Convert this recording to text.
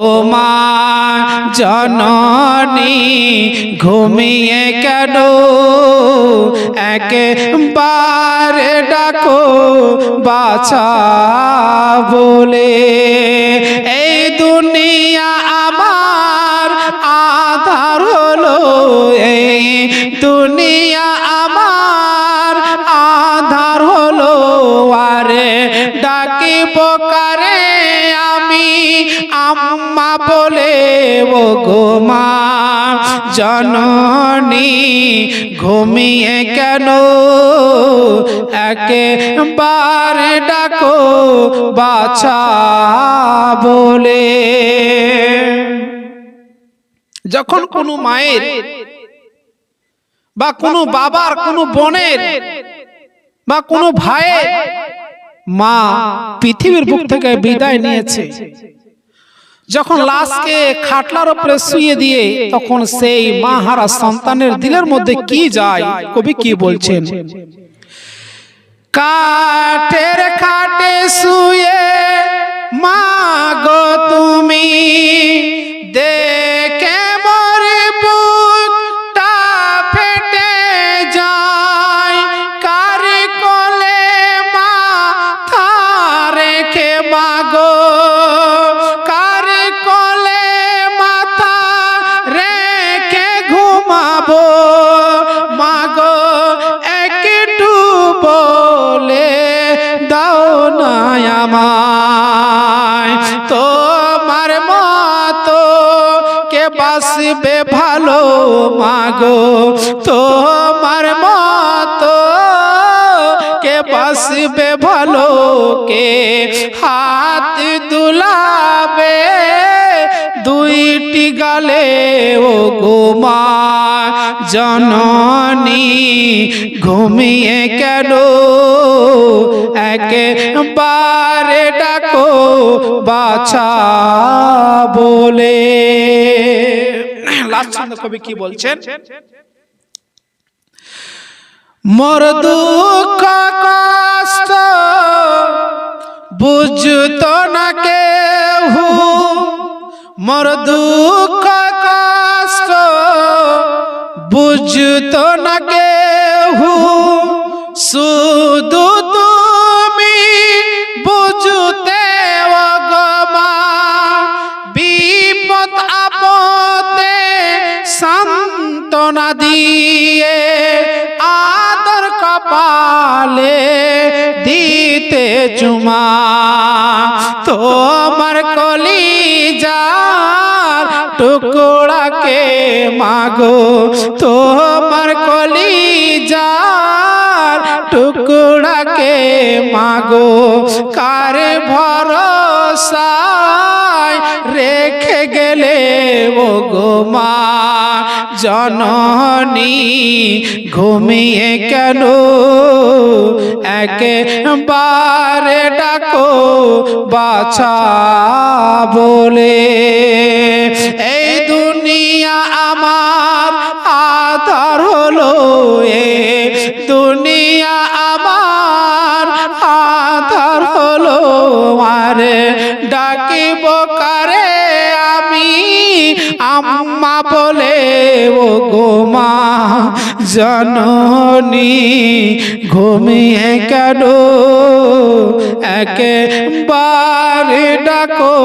মা জননী ঘুমিয়ে কেন? একবার ডাকো, বাছা বলে। এই দুনিয়া আমার আধার হলো, এই দুনিয়া আমার আধার হলো। আরে কারে আমি আম্মা বলে ও গো মা, জননী, ঘুমিয়ে কেন? একেবার ডাকো, বাছা বলে। যখন কোনো মায়ের বা কোনো বাবার, কোনো বোনের বা কোনো ভাইয়ের মা পৃথিবীর বুক থেকে বিদায় নিয়েছে যখন লাশকে খাটলার উপরে শুয়ে দিয়ে তখন সেই মা হারা সন্তানের দিলের মধ্যে কি যায়? কবি কি বলছেন? কাঠের খাটে শুয়ে মা গো তুমি বাসবে ভালো মাগো, তোমার মতো কে বাসবে ভালো, কে হাত দুলাবে, দুইটি গালে ও গোমা জননী ঘুমিয়ে কেন? একেবারে ডাকো, বাছা বলে। ছন্দ কবি কি বলছেন? মোর দুঃখ না কেহু। মোর দুঃখ কষ্ট বুঝতো না কেউ সান্ত্বনা দিয়ে আদর কপালে দিতে চুমা। তোমার কলি যার টুকরাকে মাগো। তোমার কলি যার টুকরাকে মাগো। কার ভরসায় রেখে গেলে ও গো মা? জননী, ঘুমিয়ে কেন? একেবারে ডাকো, বাছা বলে। এই দুনিয়া আমার আধার হলো এ। দুনিয়া আমার আধার হলো, আরে ডাকিব কারে? আম্মা বলে ও গো মা জননী ঘুমিয়ে কেন? একেবারে ডাকো।